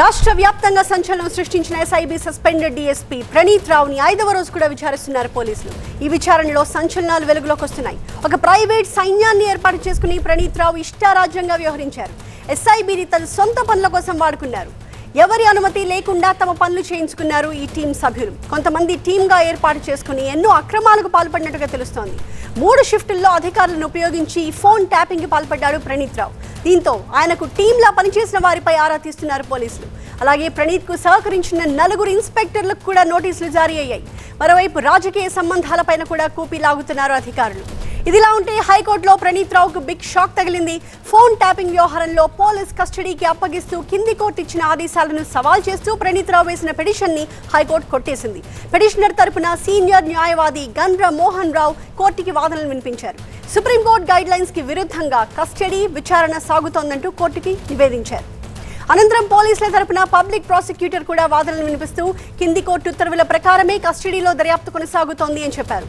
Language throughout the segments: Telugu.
రాష్ట్ర వ్యాప్తంగా సంచలనం సృష్టించిన ఎస్ఐబి సస్పెండెడ్ డీఎస్పీ ప్రణీత్ రావుని ఐదవ రోజు కూడా విచారిస్తున్నారు పోలీసులు. ఈ విచారణలో సంచలనాలు వెలుగులోకి వస్తున్నాయి. ఒక ప్రైవేట్ సైన్యాన్ని ఏర్పాటు చేసుకుని ప్రణీత్ రావు ఇష్టారాజ్యంగా వ్యవహరించారు. ఎస్ఐబిని తన సొంత పనుల కోసం వాడుకున్నారు. ఎవరి అనుమతి లేకుండా తమ పనులు చేయించుకున్నారు ఈ టీం సభ్యులు. కొంతమంది టీంగా ఏర్పాటు చేసుకుని ఎన్నో అక్రమాలకు పాల్పడినట్టుగా తెలుస్తోంది. మూడు షిఫ్టుల్లో అధికారులను ఉపయోగించి ఫోన్ ట్యాపింగ్ పాల్పడ్డాడు ప్రణీత్ రావు. దీంతో ఆయనకు టీంలా పనిచేసిన వారిపై ఆరా తీస్తున్నారు పోలీసులు. అలాగే ప్రణీత్కు సహకరించిన నలుగురు ఇన్స్పెక్టర్లకు కూడా నోటీసులు జారీ అయ్యాయి. మరోవైపు రాజకీయ సంబంధాలపైన కూడా కూపీ లాగుతున్నారు అధికారులు. ఇదిలా ఉంటే హైకోర్టులో ప్రణీత్ రావుకు బిగ్ షాక్ తగిలింది. ఫోన్ ట్యాపింగ్ వ్యవహారంలో పోలీస్ కస్టడీకి అప్పగిస్తూ కింది కోర్టు ఇచ్చిన ఆదేశాలను సవాల్ చేస్తూ ప్రణీత్ రావు వేసిన పిటిషన్ని హైకోర్టు కొట్టేసింది. పిటిషనర్ తరపున సీనియర్ న్యాయవాది గన్ర మోహన్ రావు కోర్టుకి వాదనలు వినిపించారు. సుప్రీంకోర్టు గైడ్ లైన్స్కి విరుద్ధంగా కస్టడీ విచారణ సాగుతోందంటూ కోర్టుకి నివేదించారు. అనంతరం పోలీసుల తరపున పబ్లిక్ ప్రాసిక్యూటర్ కూడా వాదనలు వినిపిస్తూ కింది కోర్టు ఉత్తర్వుల ప్రకారమే కస్టడీలో దర్యాప్తు కొనసాగుతోంది అని చెప్పారు.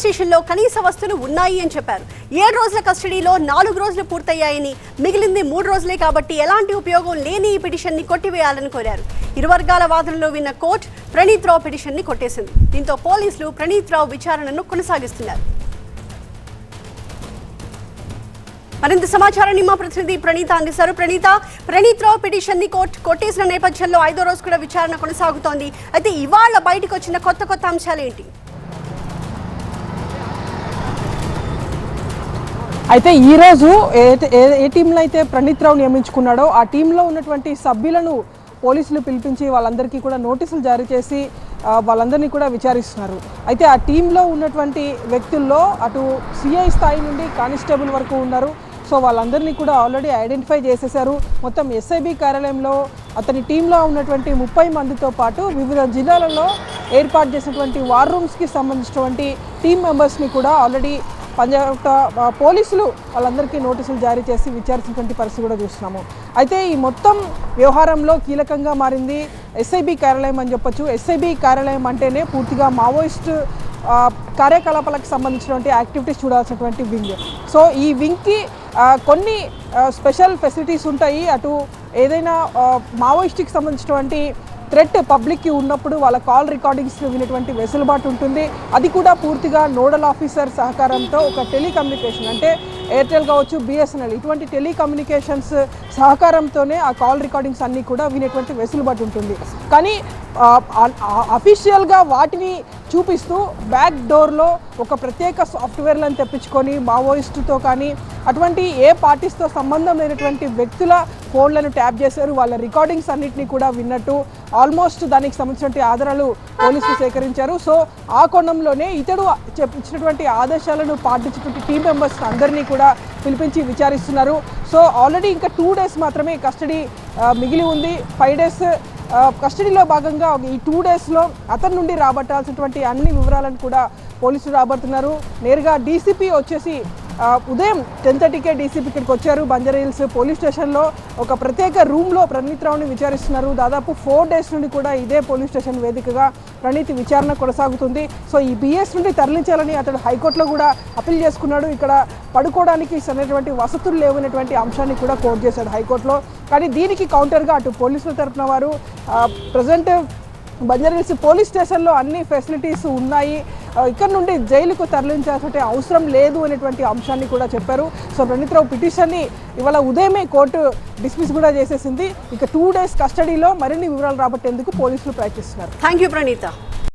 పోలీస్ స్టేషన్లో కనీస వస్తువులు ఉన్నాయి అని చెప్పారు. ఏడు రోజుల కస్టడీలో నాలుగు రోజులు పూర్తయ్యాయని మిగిలింది మూడు రోజులే కాబట్టి ఎలాంటి ఉపయోగం లేని ఈ పిటిషన్ని కొట్టివేయాలని కోరారు. ఇరు వర్గాల వాదనలో విన్న కోర్టు ప్రణీత్ రావు పిటిషన్ని కొట్టేసింది. దీంతో పోలీసులు ప్రణీత్ రావు విచారణను కొనసాగిస్తున్నారు. మరింత సమాచారాన్ని మా ప్రతినిధి ప్రణీత అందిస్తారు. ప్రణీత ప్రణీత్ రావు పిటిషన్ని కోర్టు కొట్టేసిన నేపథ్యంలో ఐదో రోజు కూడా విచారణ కొనసాగుతోంది. అయితే ఇవాళ బయటకు వచ్చిన కొత్త కొత్త అంశాలు ఏంటి అయితే ఈరోజు ఏ ఏ- ఏ టీంలో అయితే ప్రణీత్ రావు నియమించుకున్నాడో ఆ టీంలో ఉన్నటువంటి సభ్యులను పోలీసులు పిలిపించి వాళ్ళందరికీ కూడా నోటీసులు జారీ చేసి వాళ్ళందరినీ కూడా విచారిస్తున్నారు. అయితే ఆ టీంలో ఉన్నటువంటి వ్యక్తుల్లో అటు సిఐ స్థాయి నుండి కానిస్టేబుల్ వరకు ఉన్నారు. సో వాళ్ళందరినీ కూడా ఆల్రెడీ ఐడెంటిఫై చేసేశారు. మొత్తం ఎస్ఐబి కార్యాలయంలో అతని టీంలో ఉన్నటువంటి ముప్పై మందితో పాటు వివిధ జిల్లాలలో ఏర్పాటు చేసినటువంటి వార్ రూమ్స్కి సంబంధించినటువంటి టీం మెంబర్స్ని కూడా ఆల్రెడీ పంజాబ్ పోలీసులు వాళ్ళందరికీ నోటీసులు జారీ చేసి విచారించినటువంటి పరిస్థితి కూడా చూస్తున్నాము. అయితే ఈ మొత్తం వ్యవహారంలో కీలకంగా మారింది ఎస్ఐబి కార్యాలయం అని చెప్పొచ్చు. ఎస్ఐబి కార్యాలయం అంటేనే పూర్తిగా మావోయిస్ట్ కార్యకలాపాలకు సంబంధించినటువంటి యాక్టివిటీస్ చూడాల్సినటువంటి వింగ్. సో ఈ వింగ్కి కొన్ని స్పెషల్ ఫెసిలిటీస్ ఉంటాయి. అటు ఏదైనా మావోయిస్ట్కి సంబంధించినటువంటి థ్రెట్ పబ్లిక్కి ఉన్నప్పుడు వాళ్ళ కాల్ రికార్డింగ్స్ వినటువంటి వెసులుబాటు ఉంటుంది. అది కూడా పూర్తిగా నోడల్ ఆఫీసర్ సహకారంతో ఒక టెలికమ్యూనికేషన్ అంటే ఎయిర్టెల్ కావచ్చు బిఎస్ఎన్ఎల్ ఇటువంటి టెలికమ్యూనికేషన్స్ సహకారంతోనే ఆ కాల్ రికార్డింగ్స్ అన్నీ కూడా వినేటువంటి వెసులుబాటు ఉంటుంది. కానీ అఫీషియల్గా వాటిని చూపిస్తూ బ్యాక్ డోర్లో ఒక ప్రత్యేక సాఫ్ట్వేర్లను తెప్పించుకొని మావోయిస్టుతో కానీ అటువంటి ఏ పార్టీస్తో సంబంధం లేనటువంటి వ్యక్తుల ఫోన్లను ట్యాప్ చేశారు వాళ్ళ రికార్డింగ్స్ అన్నింటినీ కూడా విన్నట్టు ఆల్మోస్ట్ దానికి సంబంధించినటువంటి ఆధారాలు పోలీసులు సేకరించారు. సో ఆ కోణంలోనే ఇతడు చెప్పించినటువంటి ఆదేశాలను పాటించినటువంటి టీం మెంబర్స్ అందరినీ కూడా పిలిపించి విచారిస్తున్నారు. సో ఆల్రెడీ ఇంకా టూ డేస్ మాత్రమే కస్టడీ మిగిలి ఉంది. ఫైవ్ డేస్ కస్టడీలో భాగంగా ఈ టూ డేస్లో అతని నుండి రాబట్టాల్సినటువంటి అన్ని వివరాలను కూడా పోలీసులు రాబడుతున్నారు. నేరుగా డీసీపీ వచ్చేసి ఉదయం టెన్ థర్టీకే డీసీపీ ఇక్కడికి వచ్చారు. బంజారా హిల్స్ పోలీస్ స్టేషన్లో ఒక ప్రత్యేక రూమ్లో ప్రణీత్ రావుని విచారిస్తున్నారు. దాదాపు ఫోర్ డేస్ నుండి కూడా ఇదే పోలీస్ స్టేషన్ వేదికగా ప్రణీత్ విచారణ కొనసాగుతుంది. సో ఈ బిఎస్ నుండి తరలించాలని అతడు హైకోర్టులో కూడా అప్పీల్ చేసుకున్నాడు. ఇక్కడ పడుకోవడానికి సరైనటువంటి వసతులు లేవనేటువంటి అంశాన్ని కూడా కోర్టు చేశాడు హైకోర్టులో. కానీ దీనికి కౌంటర్గా అటు పోలీసుల తరపున వారు ప్రజెంట్ బంజారాహిల్స్ పోలీస్ స్టేషన్లో అన్ని ఫెసిలిటీస్ ఉన్నాయి. ఇక్కడ నుండి జైలుకు తరలించాల్సిన అవసరం లేదు అనేటువంటి అంశాన్ని కూడా చెప్పారు. సో ప్రణీత్ రావు పిటిషన్ని ఇవాళ ఉదయమే కోర్టు డిస్మిస్ కూడా చేసేసింది. ఇక టూ డేస్ కస్టడీలో మరిన్ని వివరాలు రాబట్టేందుకు పోలీసులు ప్రయత్నిస్తున్నారు. Thank you Praneetha.